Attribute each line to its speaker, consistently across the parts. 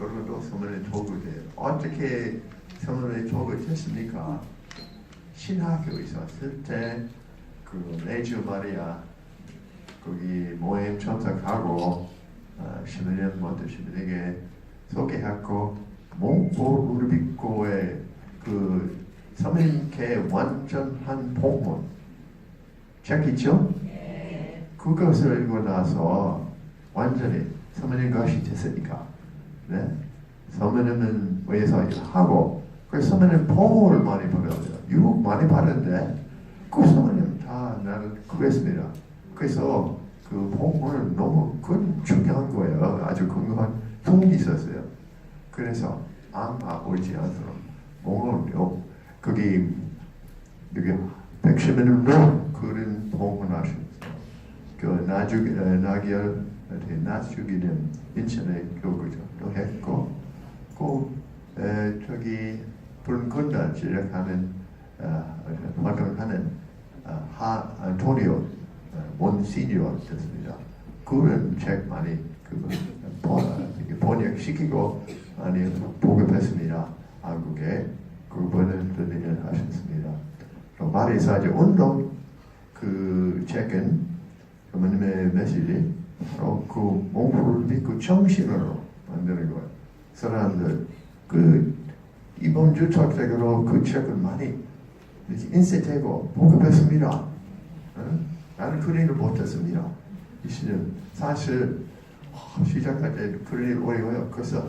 Speaker 1: 여러분도 소문에 도구 돼요. 어떻게 소문에 도구 됐습니까? 신학교 있었을 때그 레지오 마리아 거기 모임 참석하고 어, 시민님 먼저 시민에게 소개했고 몽골 우르비코의 그 서민께 완전한 복문 책 있죠? 그것을 읽고 나서 완전히 서민인 것이 됐으니까 네? 서민은 위해서 일하고 그 서민은 보호를 많이 받아요. 유혹 많이 받는데 그 서민은 다 나는 구했습니다. 그래서 그 복문은 너무 큰 중요한 거예요. 아주 건강한 도움이 있었어요. 그래서 아마 오지 않도록 몽골요 거기 여기 백시민으로 그런 복문하셨어요 그 나주 나기열 나주기는 인천에 교구죠 했고 그 에, 저기 불군단 지역하는 어, 활동하는 어, 하 안토니오 어, 몬시니오 됐습니다. 그런 책 많이 그 번- 이렇게 번역시키고 많이 보급했습니다. 한국에 그분은 그를 하셨습니다. 이제 운동 그 책은 어머님의 메시지 바로 그 몸을 믿고 정신으로 만드는 거예요. 사람들 그 이번 주 첫책으로 그 책을 많이 인쇄되고 보급했습니다. 응? 나는 그린을 못했습니다. 이 시즌 사실 어, 시작할 때 그린이 어려워요. 그래서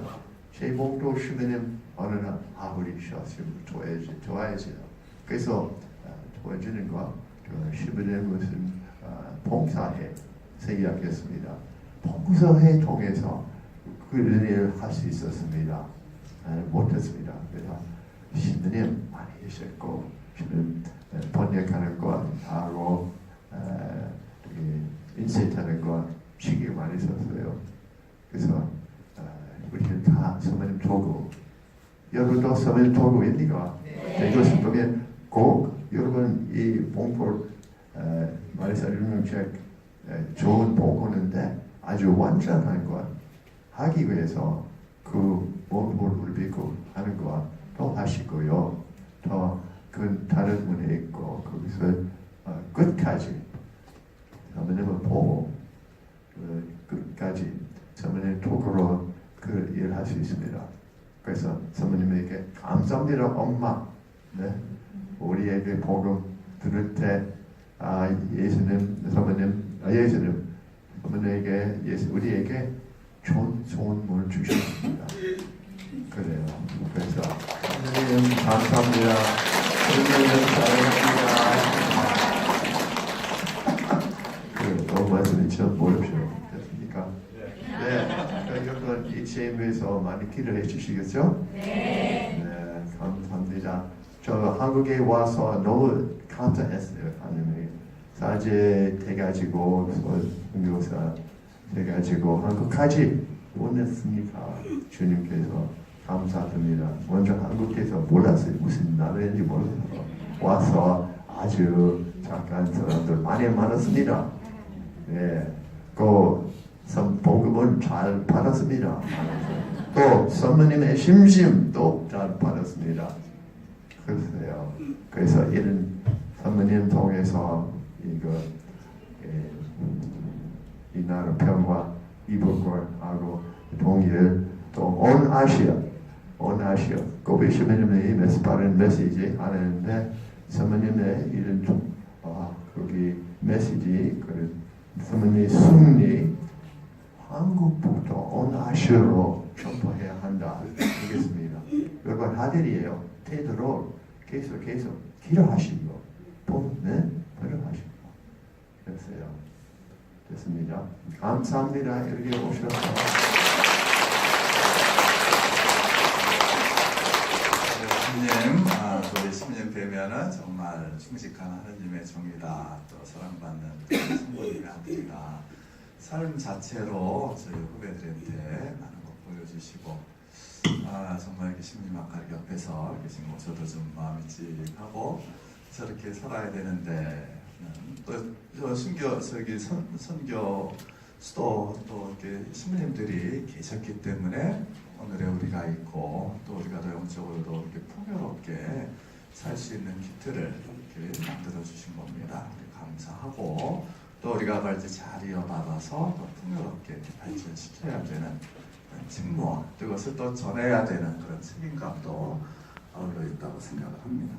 Speaker 1: 제 목도 시민님 어느 날 아버리셨으면 좋아해지, 좋아해져요. 그래서 어, 도와주는 거 무슨 어, 봉사회 생각했습니다. 봉사회 통해서 그런 일을 할 수 있었습니다. 아, 못했습니다. 그래서 신부님 많이 계셨고 신부님 에, 번역하는 것 하고 인쇄하는 것 신경 많이 썼어요. 그래서 어, 우리는 다 선배님 도구 여러분도 선배님 도구 있니까 되고 싶으면 꼭 여러분 이 봉포 말사 읽는 책 에, 좋은 보고는데 아주 완전한 것 하기 위해서 그 몸을 믿고 하는 것도 하시고요. 또 그 다른 분에 있고 거기서 어, 끝까지 사모님을 보고 그 끝까지 사모님 도구로 그 일을 할 수 있습니다. 그래서 사모님에게 감사합니다, 엄마. 네? 우리에게 복음 들을 때 아, 예수님, 사모님, 아, 예수님, 사모님에게 예수, 우리에게 좋은 소원을 주셨습니다. 그래요. 그래서 하나님 감사합니다. 하나님 사랑합니다. 그 너무 말씀이죠. 모르죠. 됐습니까? 네. 그 여러분 이 제임에서 많이 기도해 주시겠죠? 네. 감사합니다. 저 한국에 와서 너무 감사했어요. 하나님이 사제 돼가지고 선교사 돼가지고 한국까지 보냈으니까 주님께서 감사드립니다. 먼저 한국에서 몰랐어요. 무슨 나라인지 몰라서 와서 아주 착한 사람들 많이 많았습니다. 네, 그 선- 복음을 잘 받았습니다. 또 선배님의 심심도 잘 받았습니다. 글쎄요. 그래서 이런 선배님 통해서 이거 예, 이 나라 평화 이복권하고 통일 또 온 아시아 온 아시아 고비 시민님의 메시 빠른 메시지 하는데 선배님의 이런 좀 아, 거기 메시지 그 선배님의 승리 한국부터 온 아시아로 전파해야 한다 알겠습니다. 여러분 아들이에요. 되도록 계속 계속 기도하시고 네? 기도하시고 됐어요. 됐습니다. 감사합니다. 이렇게 오셔서
Speaker 2: 주님, 아, 우리 신님 뵈면은 정말 충직한 하느님의 종이다. 또 사랑받는 성도님의 아들이다. 삶 자체로 저희 후배들한테 많은 것 보여주시고, 아, 정말 이렇게 신님 아까 옆에서 계신 거 저도 좀 마음이 찌하고 저렇게 살아야 되는데, 음, 또저 순교, 저기 선, 선교 수도 또 이렇게 신부님들이 계셨기 때문에 오늘의 우리가 있고 또 우리가 더 영적으로도 이렇게 풍요롭게 살 수 있는 기틀을 이렇게 만들어 주신 겁니다. 감사하고 또 우리가 발제 잘 이어받아서 더 풍요롭게 발전시켜야 되는 그런 직무 또 이것을 또 전해야 되는 그런 책임감도 아울러 있다고 생각을 합니다.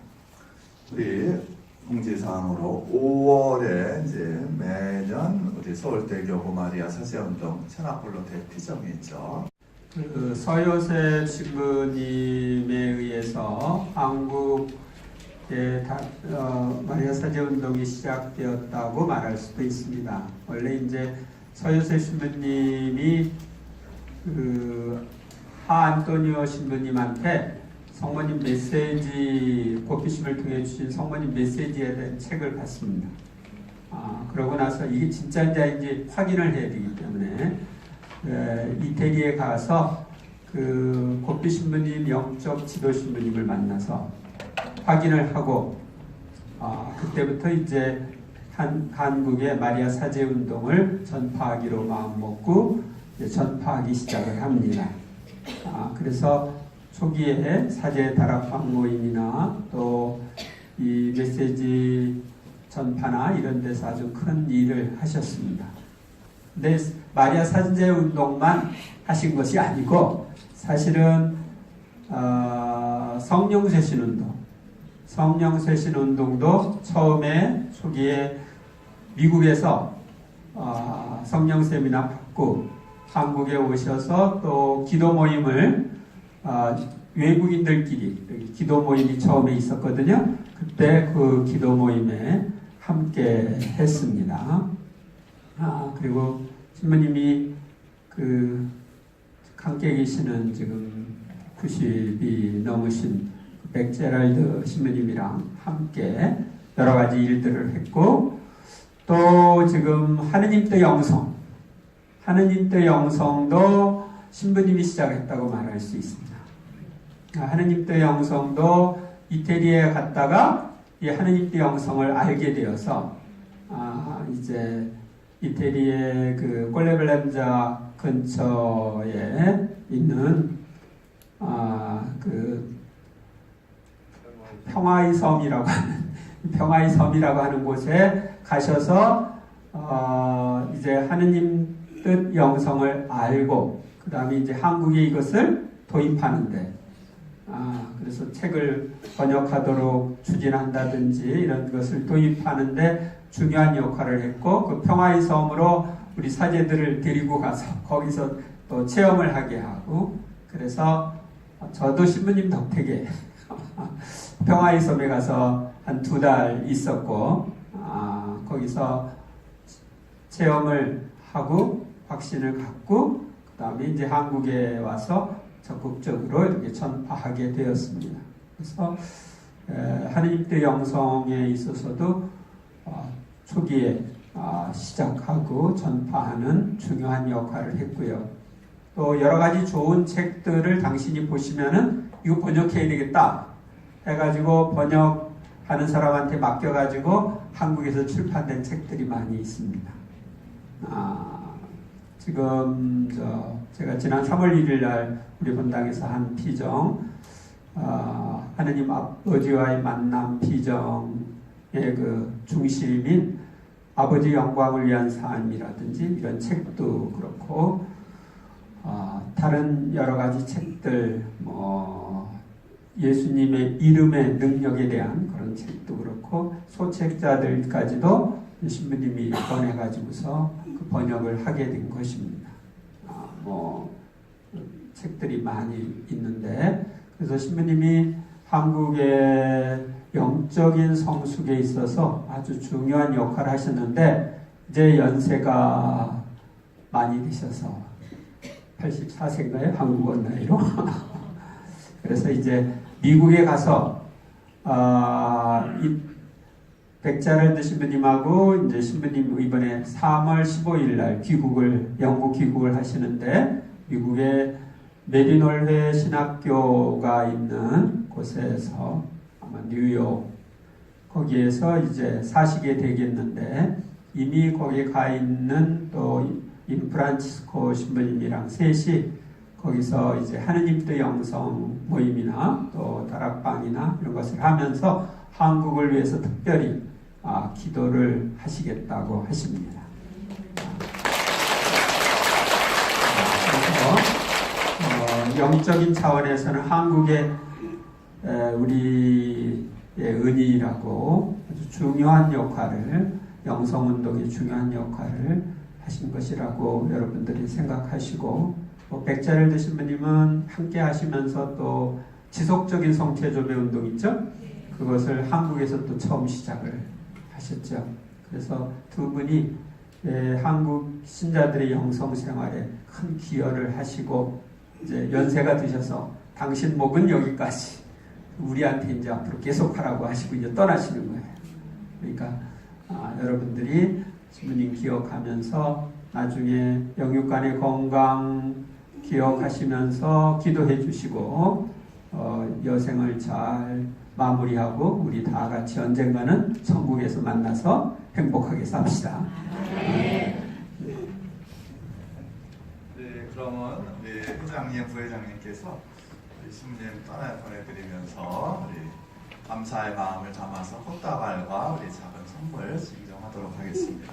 Speaker 2: 우리 공지사항으로 5월에 이제 매년 우리 서울대교구 마리아 사제운동 천하볼로 대피점이 있죠.
Speaker 3: 그 서요셉 신부님에 의해서 한국의 다- 어, 마리아 사제 운동이 시작되었다고 말할 수도 있습니다. 원래 이제 서요셉 신부님이 그 하안토니오 신부님한테 성모님 메시지 고피심을 통해 주신 성모님 메시지에 대한 책을 받습니다. 아, 그러고 나서 이게 진짜인지 확인을 해야 되기 때문에 에, 이태리에 가서 그 고피 신부님 영적 지도 신부님을 만나서 확인을 하고 아, 그때부터 이제 한, 한국의 마리아 사제 운동을 전파하기로 마음 먹고 이제 전파하기 시작을 합니다. 아, 그래서 초기에 사제 다락방 모임이나 또 이 메시지 전파나 이런 데서 아주 큰 일을 하셨습니다. 근데 마리아 사제 운동만 하신 것이 아니고 사실은 어, 성령 쇄신 운동, 성령 쇄신 운동도 처음에 초기에 미국에서 어, 성령 세미나 받고 한국에 오셔서 또 기도 모임을 어, 외국인들끼리 기도 모임이 처음에 있었거든요. 그때 그 기도 모임에 함께 했습니다. 아, 그리고 신부님이 그 함께 계시는 지금 90이 넘으신 백제랄드 신부님이랑 함께 여러 가지 일들을 했고 또 지금 하느님 때 영성 하느님 때 영성도 신부님이 시작했다고 말할 수 있습니다. 아, 하느님 때 영성도 이태리에 갔다가 이 하느님 때 영성을 알게 되어서 아, 이제 이태리의 그 꼴레블렘자 근처에 있는 아, 그 평화의 섬이라고 하는 평화의 섬이라고 하는 곳에 가셔서 어, 이제 하느님 뜻 영성을 알고 그 다음에 이제 한국에 이것을 도입하는데 아, 그래서 책을 번역하도록 추진한다든지 이런 것을 도입하는데 중요한 역할을 했고 그 평화의 섬으로 우리 사제들을 데리고 가서 거기서 또 체험을 하게 하고 그래서 저도 신부님 덕택에 평화의 섬에 가서 한 두 달 있었고 아, 거기서 체험을 하고 확신을 갖고 그 다음에 이제 한국에 와서 적극적으로 이렇게 전파하게 되었습니다. 그래서 때 영성에 있어서도 어, 초기에 아, 시작하고 전파하는 중요한 역할을 했고요. 또 여러 가지 좋은 책들을 당신이 보시면은 이거 번역해야 되겠다 해가지고 번역하는 사람한테 맡겨가지고 한국에서 출판된 책들이 많이 있습니다. 아, 지금 저 제가 지난 3월 1일 날 우리 본당에서 한 피정 아, 하느님 아버지와의 만남 피정의 그 중심인 아버지 영광을 위한 삶이라든지 이런 책도 그렇고 아, 다른 여러 가지 책들 뭐 예수님의 이름의 능력에 대한 그런 책도 그렇고 소책자들까지도 신부님이 권해가지고서 그 번역을 하게 된 것입니다. 아, 뭐 책들이 많이 있는데 그래서 신부님이 한국의 영적인 성숙에 있어서 아주 중요한 역할을 하셨는데 이제 연세가 많이 되셔서 84세인가요? 한국어 나이로 그래서 이제 미국에 가서 아, 이 백자를 드신 분님하고 이제 신부님 이번에 3월 15일 날 귀국을 영국 귀국을 하시는데 미국의 메리놀회 신학교가 있는 곳에서 아마 뉴욕 거기에서 이제 사시게 되겠는데 이미 거기 가 있는 또 인프란치스코 신부님이랑 셋이 거기서 이제 하느님 뜻 영성 모임이나 또 다락방이나 이런 것을 하면서 한국을 위해서 특별히 아, 기도를 하시겠다고 하십니다. 그래서 어, 영적인 차원에서는 한국의 에, 우리의 은인이라고 아주 중요한 역할을 영성운동의 중요한 역할을 하신 것이라고 여러분들이 생각하시고 뭐 백자를 드신 분님은 함께 하시면서 또 지속적인 성체조배 운동 있죠? 그것을 한국에서 또 처음 시작을 하셨죠. 그래서 두 분이 예, 한국 신자들의 영성 생활에 큰 기여를 하시고 이제 연세가 드셔서 당신 목은 여기까지 우리한테 이제 앞으로 계속하라고 하시고 이제 떠나시는 거예요. 그러니까 아, 여러분들이 주님 기억하면서 나중에 영육간의 건강 기억하시면서 기도해 주시고 어, 여생을 잘 마무리하고 우리 다 같이 언젠가는 천국에서 만나서 행복하게 삽시다.
Speaker 2: 네, 그러면 우리 회장님, 부회장님께서 우리 신부님 떠나 보내드리면서 우리 감사의 마음을 담아서 꽃다발과 우리 작은 선물 증정하도록 하겠습니다.